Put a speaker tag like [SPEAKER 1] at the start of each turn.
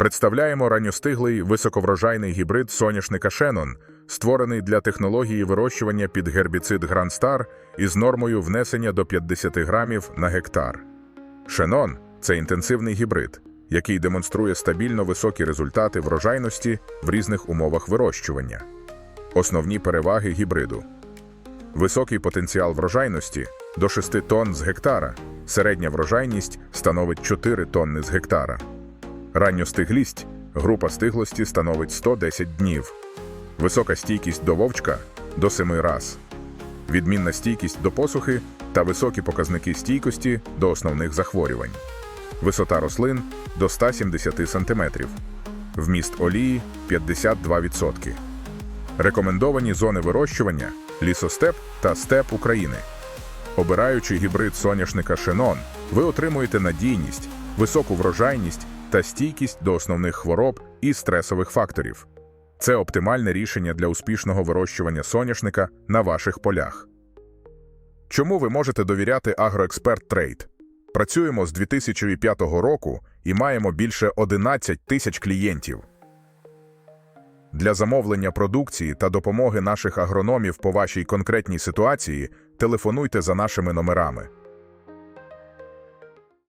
[SPEAKER 1] Представляємо ранньостиглий високоврожайний гібрид соняшника Шенон, створений для технології вирощування під гербіцид Грандстар із нормою внесення до 50 грамів на гектар. Шенон це інтенсивний гібрид, який демонструє стабільно високі результати врожайності в різних умовах вирощування. Основні переваги гібриду: високий потенціал врожайності до 6 тонн з гектара, середня врожайність становить 4 тонни з гектара. Ранньостиглість група стиглості становить 110 днів. Висока стійкість до вовчка до 7 раз. Відмінна стійкість до посухи та високі показники стійкості до основних захворювань. Висота рослин до 170 см. Вміст олії 52%. Рекомендовані зони вирощування лісостеп та степ України. Обираючи гібрид соняшника Шенон, ви отримуєте надійність, високу врожайність та стійкість до основних хвороб і стресових факторів. Це оптимальне рішення для успішного вирощування соняшника на ваших полях. Чому ви можете довіряти Агроексперт Трейд? Працюємо з 2005 року і маємо більше 11 тисяч клієнтів. Для замовлення продукції та допомоги наших агрономів по вашій конкретній ситуації телефонуйте за нашими номерами